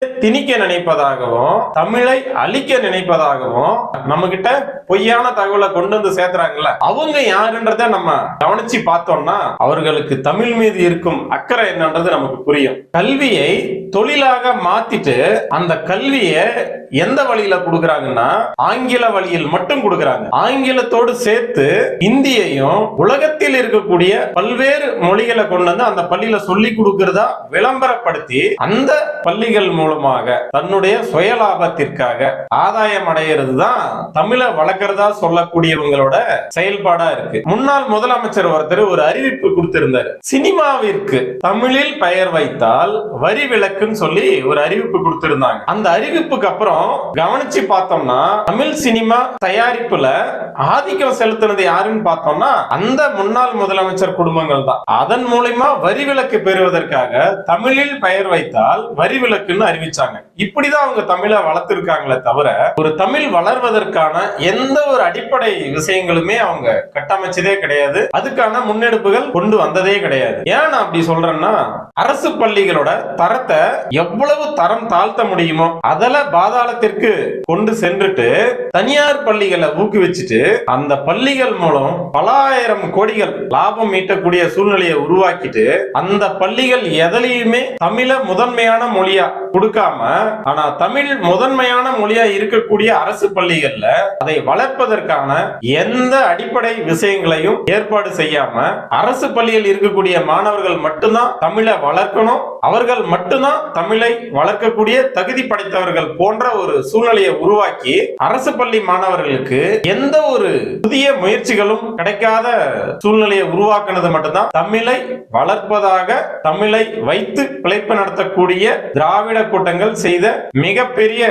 திணிக்க நினைப்பதாகவும் தமிழை அழிக்க நினைப்பதாகவும் நம்ம கிட்ட பொய்யான தகவலை கொண்டு வந்து சேர்த்துறாங்கல்ல? அவங்க யாருன்றத நம்ம கவனிச்சு பார்த்தோம்னா அவர்களுக்கு தமிழ் மீது இருக்கும் அக்கறை என்னன்றது நமக்கு புரியும். கல்வியை தொழிலாக மாத்திட்டு அந்த கல்வியை எந்த வழியில கொடுக்கறாங்கன்னா ஆங்கில வழியில் மட்டும் கொடுக்கறாங்க. ஆங்கிலத்தோடு சேர்த்து இந்தியையும் உலகத்தில் இருக்கக்கூடிய பல்வேறு மொழிகளை கொண்டு வந்து அந்த பள்ளியில சொல்லி கொடுக்கறதா விளம்பரப்படுத்தி அந்த பள்ளிகள் மூலமாக தன்னுடைய சுய லாபத்திற்காக ஆதாயம் அடையிறது தான் தமிழை வளர்க்கறதா சொல்லக்கூடியவங்களோட செயல்பாடா இருக்கு. முன்னாள் முதலமைச்சர் ஒருத்தர் ஒரு அறிவிப்பு கொடுத்திருந்தார். சினிமாவிற்கு தமிழில் பெயர் வைத்தால் வரி இருக்குன்னு சொல்லி ஒரு அறிவிப்பு கொடுத்திருந்தாங்க. அந்த அறிவிப்புக்கு அப்புறம் கவனிச்சு பார்த்தோம்னா தமிழ் சினிமா தயாரிப்புல ஆதிக்கம் செலுத்தினது யாருன்னு பார்த்தோம்னா அந்த முன்னாள் முதலமைச்சர் குடும்பங்கள் தான். அதன் மூலயமா வரி விலக்கு பெறுவதற்காக தமிழில் பெயர் வைத்தால் வரி விலக்குன்னு அறிவிச்சாங்க. இப்படிதான் அவங்க தமிழை வளர்த்திருக்காங்களே தவிர ஒரு தமிழ் வளர்வதற்கான எந்த ஒரு அடிப்படை விஷயங்களுமே அவங்க கட்டமைச்சதே கிடையாது. அதுக்கான முன்னெடுப்புகள் கொண்டு வந்ததே கிடையாது. ஏன் நான் அப்படி சொல்றேன்னா அரசு பள்ளிகளோட தரத்தை எவ்வளவு தரம் தாழ்த்த முடியுமோ அதெல்லாம் பாதாளத்திற்கு கொண்டு சென்றுட்டு தனியார் பள்ளிகளை ஊக்குவிச்சுட்டு அந்த பள்ளிகள் மூலம் பல ஆயிரம் கோடிகள் லாபம் ஈட்டக்கூடிய சூழ்நிலையை உருவாக்கிட்டு அந்த பள்ளிகள் எதுலையுமே தமிழ முதன்மையான மொழியா கொடுக்காம ஆனா தமிழ் முதன்மையான மொழியா இருக்கக்கூடிய அரசு பள்ளிகள்ல அதை வளர்ப்பதற்கான எந்த அடிப்படை விஷயங்களையும் ஏற்பாடு செய்யாம அரசு பள்ளியில் இருக்கக்கூடிய மாணவர்கள் மட்டும்தான் தமிழை வளர்க்கணும். அவர்கள் மட்டும்தான் தமிழை வளர்க்கக்கூடிய தகுதி படைத்தவர்கள் போன்ற ஒரு சூழ்நிலையை உருவாக்கி அரசு பள்ளி மாணவர்களுக்கு எந்த ஒரு புதிய முயற்சிகளும் கிடைக்காத சூழ்நிலையை உருவாக்குனது மட்டும்தான் தமிழை வளர்ப்பதாக தமிழை வைத்து பிழைப்பு நடத்தக்கூடிய திராவிட கூட்டங்கள் செய்த மிகப்பெரிய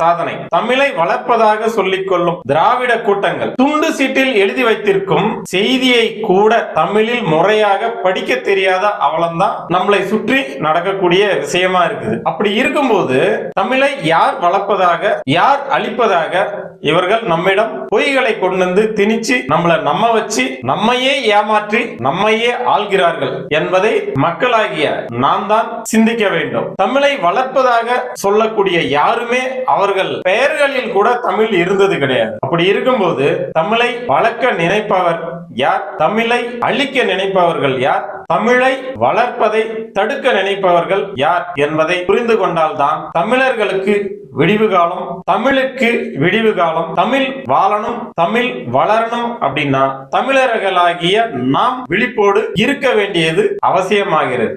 சாதனை. தமிழை வளர்ப்பதாக சொல்லிக் கொள்ளும் திராவிட கூட்டங்கள். துண்டு சீட்டில் எழுதி வைத்திருக்கும் செய்தியை கூட தமிழில் முறையாக படிக்க தெரியாத அவலம்தான் நம்மளை சுற்றி நடக்கக்கூடிய விஷயமா இருக்குது. அப்படி இருக்கும்போது தமிழை யார் வளர்ப்பதாக யார் அழிப்பதாக இவர்கள் நம்மிடம் பொய்களை கொண்டு வந்து திணிச்சு நம்மளை நம்ம வச்சு நம்மையே ஏமாற்றி நம்மையே ஆள்கிறார்கள் என்பதை மக்களாகிய நாம் தான் சிந்திக்க வேண்டும். தமிழை வளர்ப்பதாக சொல்லக்கூடிய யாருமே அவர்கள் பெயர்களில் கூட தமிழ் இருந்தது கிடையாது. அப்படி இருக்கும்போது தமிழை வளர்க்க நினைப்பவர் யார்? தமிழை அழிக்க நினைப்பவர்கள் யார்? தமிழை வளர்ப்பதை தடுக்க நினைப்பவர்கள் யார் என்பதை புரிந்து கொண்டால்தான் தமிழர்களுக்கு விடிவு காலம் தமிழுக்கு விடிவு காலம் தமிழ் வாழணும் தமிழ் வளரணும் அப்படின்னா தமிழர்களாகிய நாம் விழிப்போடு இருக்க வேண்டியது அவசியமாகிறது.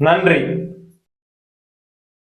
நன்றி.